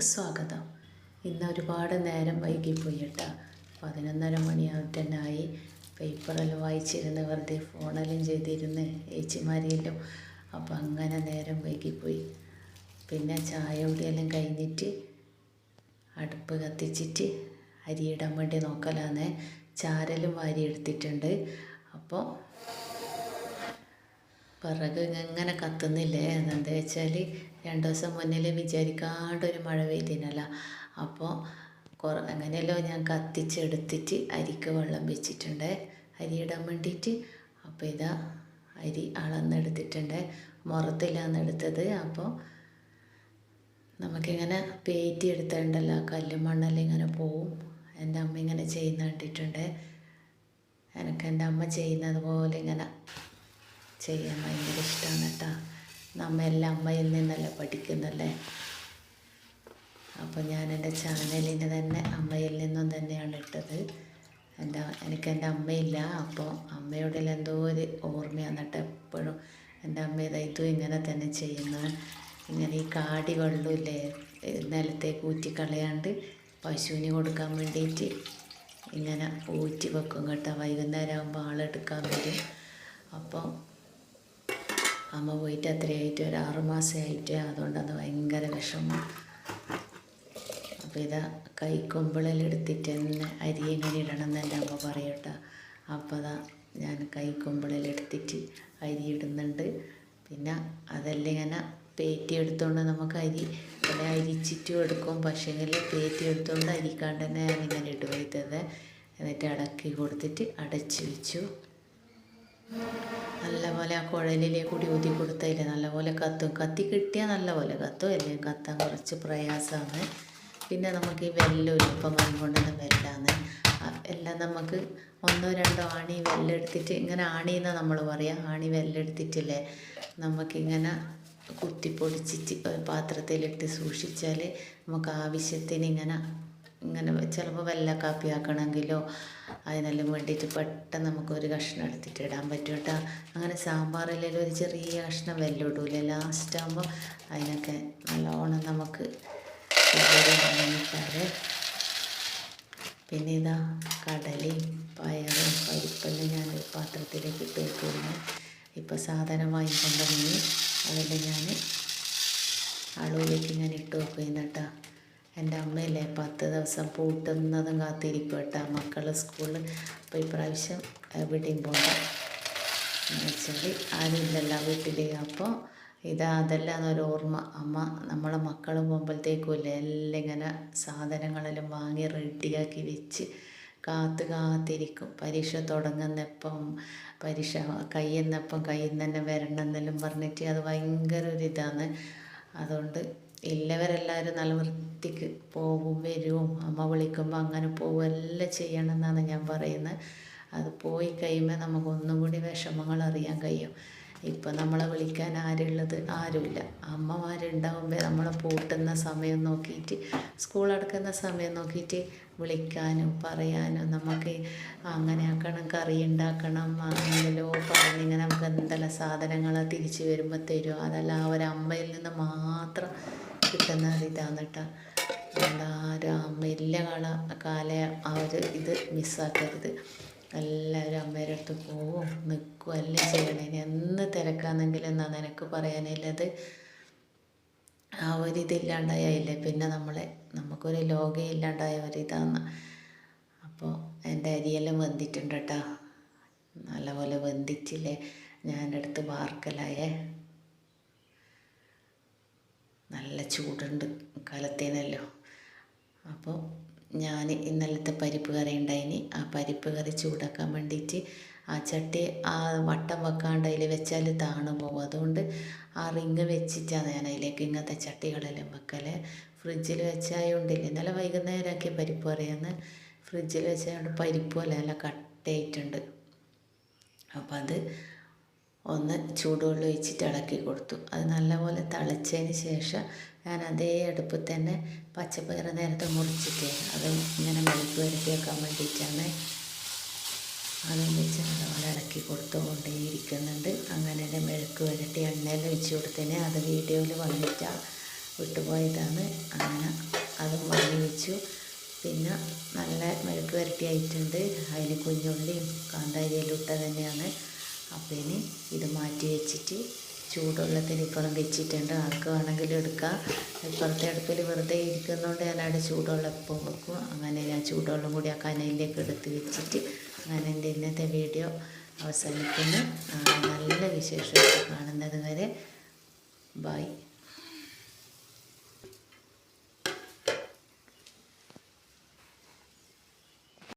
സ്വാഗതം. ഇന്ന് ഒരുപാട് നേരം വൈകിപ്പോയി കേട്ടോ പതിനൊന്നര മണിയാവട്ടനായി പേപ്പറെല്ലാം വായിച്ചിരുന്ന് വെറുതെ ഫോണെല്ലാം ചെയ്തിരുന്ന് ഏച്ചിമാരെല്ലാം. അപ്പം അങ്ങനെ നേരം വൈകിപ്പോയി. പിന്നെ ചായ കുടിയെല്ലാം കഴിഞ്ഞിട്ട് അടുപ്പ് കത്തിച്ചിട്ട് അരിയിടാൻ വേണ്ടി നോക്കലാന്ന്. ചാരലും വാരി എടുത്തിട്ടുണ്ട് അപ്പോൾ വിറക് ഇങ്ങനെ കത്തുന്നില്ലേ എന്താണെന്ന് വെച്ചാൽ രണ്ട് ദിവസം മുന്നിൽ വിചാരിക്കാണ്ടൊരു മഴ പെയ്തിനല്ല. അപ്പോൾ കുറ അങ്ങനെയല്ലോ ഞാൻ കത്തിച്ചെടുത്തിട്ട് അരിക്ക് വെള്ളം വെച്ചിട്ടുണ്ട്. അരി ഇടാൻ വേണ്ടിയിട്ട് അപ്പോൾ ഇതാ അരി അളന്നെടുത്തിട്ടുണ്ട്. മുറത്തിലാണ് എടുത്തത് അപ്പോൾ നമുക്കിങ്ങനെ പേറ്റി എടുത്തിട്ടുണ്ടല്ലോ കല്ലും മണ്ണെല്ലാം ഇങ്ങനെ പോവും. എന്റെ അമ്മ ഇങ്ങനെ ചെയ്യുന്ന കണ്ടിട്ടുണ്ട്. എനിക്ക് എന്റെ അമ്മ ചെയ്യുന്നത് പോലെ ഇങ്ങനെ ചെയ്യാൻ ഭയങ്കര ഇഷ്ടമാണ് കേട്ടോ. നമ്മ എല്ലാം അമ്മയിൽ നിന്നല്ലേ പഠിക്കുന്നല്ലേ? അപ്പോൾ ഞാൻ എന്റെ ചാനലിന് തന്നെ അമ്മയിൽ നിന്നും തന്നെയാണ് ഇട്ടത്. എന്റെ എനിക്ക് എന്റെ അമ്മയില്ല. അപ്പോൾ അമ്മയുടെ എന്തോ ഒരു ഓർമ്മയാണ് കേട്ടോ എപ്പോഴും. എന്റെ അമ്മ ഇതാ ഇങ്ങനെ തന്നെ ചെയ്യുന്നത് ഇങ്ങനെ ഈ കാടി വെള്ളമില്ലേ നിലത്തേക്ക് ഊറ്റി കളയാണ്ട് പശുവിന് കൊടുക്കാൻ വേണ്ടിയിട്ട് ഇങ്ങനെ ഊറ്റി വെക്കും കേട്ടോ. വൈകുന്നേരം ആകുമ്പോൾ ആളെടുക്കാൻ വരും. അപ്പോൾ അമ്മ പോയിട്ട് അത്രയായിട്ട് ഒരു ആറ് അതുകൊണ്ട് അത് ഭയങ്കര വിഷമം. അപ്പോൾ ഇതാ കൈക്കൊമ്പിളിലെടുത്തിട്ട് തന്നെ അരി എങ്ങനെ ഇടണം എന്ന് എന്റെ അമ്മ പറയട്ടെ. അപ്പോൾ അതാ ഞാൻ കൈക്കൊമ്പിളിലെടുത്തിട്ട് അരി ഇടുന്നുണ്ട്. പിന്നെ അതെല്ലാം ഇങ്ങനെ പേറ്റി എടുത്തുകൊണ്ട് നമുക്ക് അരി ഇവിടെ അരിച്ചിട്ടും എടുക്കും. പക്ഷേങ്കിൽ പേറ്റി എടുത്തുകൊണ്ട് അരിക്കാണ്ട് തന്നെ ഞാനിങ്ങനെ ഇടുവൈത്തത് എന്നിട്ട് ഇളക്കി കൊടുത്തിട്ട് അടച്ചു വെച്ചു. നല്ലപോലെ ആ കുഴലിലേക്ക് കൂടി ഊതി കൊടുത്തതില്ലേ നല്ലപോലെ കത്തും. കത്തി കിട്ടിയാൽ നല്ലപോലെ കത്തും. അല്ലേ? കത്താൻ കുറച്ച് പ്രയാസമാണ്. പിന്നെ നമുക്ക് ഈ വെല്ലം ഇപ്പം കൊണ്ടുവന്ന വെല്ലാണ് എല്ലാം നമുക്ക് ഒന്നോ രണ്ടോ ആണി വെല്ലെടുത്തിട്ട് ഇങ്ങനെ ആണി എന്നാണ് നമ്മൾ പറയുക ആണി വെല്ലെടുത്തിട്ടില്ലേ? നമുക്കിങ്ങനെ കുത്തിപ്പൊടിച്ചിട്ട് പാത്രത്തിലിട്ട് സൂക്ഷിച്ചാൽ നമുക്ക് ആവശ്യത്തിന് ഇങ്ങനെ ഇങ്ങനെ ചിലപ്പോൾ വെല്ല കാപ്പി ആക്കണമെങ്കിലോ അതിനെല്ലാം വേണ്ടിയിട്ട് പെട്ടെന്ന് നമുക്ക് ഒരു കഷ്ണം എടുത്തിട്ട് ഇടാൻ പറ്റും കേട്ടോ. അങ്ങനെ സാമ്പാറിലെല്ലാം ഒരു ചെറിയ കഷ്ണം വെല്ലം ഇടൂല. ലാസ്റ്റ് ആകുമ്പോൾ അതിനൊക്കെ നല്ലോണം നമുക്ക് പിന്നെ ഇതാ കടലയും പയറും പരിപ്പെല്ലാം ഞാൻ ഒരു പാത്രത്തിലേക്ക് ഇട്ട് വെക്കുന്നു. ഇപ്പോൾ സാധനം വാങ്ങിക്കൊണ്ട് വന്ന് അതെല്ലാം ഞാൻ അളവിലേക്ക് ഞാൻ ഇട്ട് വെക്കുന്നു കേട്ടോ. എന്റെ അമ്മയല്ലേ പത്ത് ദിവസം പൂട്ടുന്നതും കാത്തിരിക്കും കേട്ടോ മക്കൾ സ്കൂളിൽ അപ്പോൾ ഇപ്രാവശ്യം എവിടെയും പോകണ്ട എന്ന് വെച്ചാൽ ആരുമില്ലല്ലോ വീട്ടിൽ അപ്പോൾ ഇത് അതെല്ലാം ഒരു ഓർമ്മ. അമ്മ നമ്മളെ മക്കൾ പോകുമ്പോഴത്തേക്കുമില്ലേ എല്ലാം ഇങ്ങനെ സാധനങ്ങളെല്ലാം വാങ്ങി റെഡിയാക്കി വെച്ച് കാത്ത് കാത്തിരിക്കും. പരീക്ഷ തുടങ്ങുന്നപ്പം പരീക്ഷ കഴിയുന്നപ്പം കയ്യിൽ നിന്ന് തന്നെ വരണം എന്നെല്ലാം പറഞ്ഞിട്ട് അത് ഭയങ്കര ഒരു ഇതാണ്. അതുകൊണ്ട് ഇല്ലവരെല്ലാവരും നല്ല വൃത്തിക്ക് പോവും വരും അമ്മ വിളിക്കുമ്പോൾ അങ്ങനെ പോവും എല്ലാം ചെയ്യണം എന്നാണ് ഞാൻ പറയുന്നത്. അത് പോയി കഴിയുമ്പോൾ നമുക്ക് ഒന്നും കൂടി വിഷമങ്ങൾ അറിയാൻ കഴിയും. ഇപ്പം നമ്മളെ വിളിക്കാൻ ആരുള്ളത് ആരുമില്ല. അമ്മമാരുണ്ടാകുമ്പോൾ നമ്മളെ പൂട്ടുന്ന സമയം നോക്കിയിട്ട് സ്കൂൾ അടക്കുന്ന സമയം നോക്കിയിട്ട് വിളിക്കാനും പറയാനും നമുക്ക് അങ്ങനെ ആക്കണം കറി ഉണ്ടാക്കണം അങ്ങനെയല്ലോ പറഞ്ഞിങ്ങനെ നമുക്ക് എന്തെല്ലാം സാധനങ്ങൾ തിരിച്ച് വരുമ്പോൾ തരും അതല്ല ആ ഒരു അമ്മയിൽ നിന്ന് മാത്രം കിട്ടുന്ന ഒരു ഇതാണ് കേട്ടോ. എല്ലാവരും അമ്മയില്ല അമ്മ ഇല്ല കാല ഒരു ഇത് മിസ്സാക്കരുത് എല്ലാവരും അമ്മയുടെ അടുത്ത് പോവും നിൽക്കും എല്ലാം ചെയ്യണേനെ എന്ന് തിരക്കാന്നെങ്കിലും എന്നാ നിനക്ക് പറയാനുള്ളത്? ആ ഒരു ഇതില്ലാണ്ടായില്ലേ പിന്നെ നമ്മളെ നമുക്കൊരു ലോകം ഇല്ലാണ്ടായ ഒരിതാണ് അപ്പോൾ എന്റെ അരിയെല്ലാം വെന്തിട്ടുണ്ട് കേട്ടോ. നല്ലപോലെ വെന്തിച്ചില്ലേ? ഞാനെടുത്ത് വാർക്കലായേ. നല്ല ചൂടുണ്ട് കാലത്തേനല്ലോ. അപ്പോൾ ഞാൻ ഇന്നലത്തെ പരിപ്പ് കറി ഉണ്ടായിന്. ആ പരിപ്പ് കറി ചൂടാക്കാൻ വേണ്ടിയിട്ട് ആ ചട്ടി ആ വട്ടം വെക്കാണ്ട് അതിൽ വെച്ചാൽ താണു പോകും. അതുകൊണ്ട് ആ റിങ് വെച്ചിട്ടാണ് ഞാൻ അതിലേക്ക് ഇങ്ങനത്തെ ചട്ടികളെല്ലാം വെക്കൽ. ഫ്രിഡ്ജിൽ വെച്ചായോണ്ടില്ല. ഇന്നലെ വൈകുന്നേരമാക്കിയ പരിപ്പ് കറിയാന്ന് ഫ്രിഡ്ജിൽ വെച്ചായോണ്ട് പരിപ്പ് നല്ല കട്ടയായിട്ടുണ്ട് അപ്പോൾ അത് ഒന്ന് ചൂടുവെള്ളം ഒഴിച്ചിട്ട് ഇളക്കി കൊടുത്തു. അത് നല്ലപോലെ തിളച്ചതിന് ശേഷം ഞാൻ അതേ അടുപ്പിൽ തന്നെ പച്ചപ്പയർ നേരത്തെ മുറിച്ചിട്ട് അത് ഇങ്ങനെ മെഴുക്ക് വരട്ടിയേക്കാൻ വേണ്ടിയിട്ടാണ് അതും വെച്ച് നല്ലപോലെ ഇളക്കി കൊടുത്തുകൊണ്ടേയിരിക്കുന്നുണ്ട്. അങ്ങനെ തന്നെ മെഴുക്ക് വരട്ടി എണ്ണയിൽ ഒഴിച്ച് കൊടുത്തതിന് അത് വീഡിയോയിൽ വന്നിട്ട് വിട്ടുപോയതാണ്. അങ്ങനെ അതും വാങ്ങി വെച്ചു. പിന്നെ നല്ല മെഴുക്ക് വരട്ടി ആയിട്ടുണ്ട്. അതിന് കുഞ്ഞുള്ളിയും കാന്താരിയിലും ഇട്ട തന്നെയാണ്. അപ്പോൾ ഇനി ഇത് മാറ്റി വെച്ചിട്ട് ചൂടുവെള്ളത്തിന് ഇപ്പുറം വെച്ചിട്ടുണ്ട്. ആർക്ക് വേണമെങ്കിലും എടുക്കാം. ഇപ്പുറത്തെ അടുപ്പിൽ വെറുതെ ഇരിക്കുന്നതുകൊണ്ട് ചൂടുവെള്ളം ഇപ്പം വെക്കും. അങ്ങനെ ഞാൻ ചൂടുവെള്ളം കൂടി ആ കനലിലേക്ക് എടുത്ത് വെച്ചിട്ട് അങ്ങനെ എന്റെ ഇന്നത്തെ വീഡിയോ അവസാനിക്കുന്നു. നല്ല വിശേഷം കാണുന്നത് വരെ. ബൈ.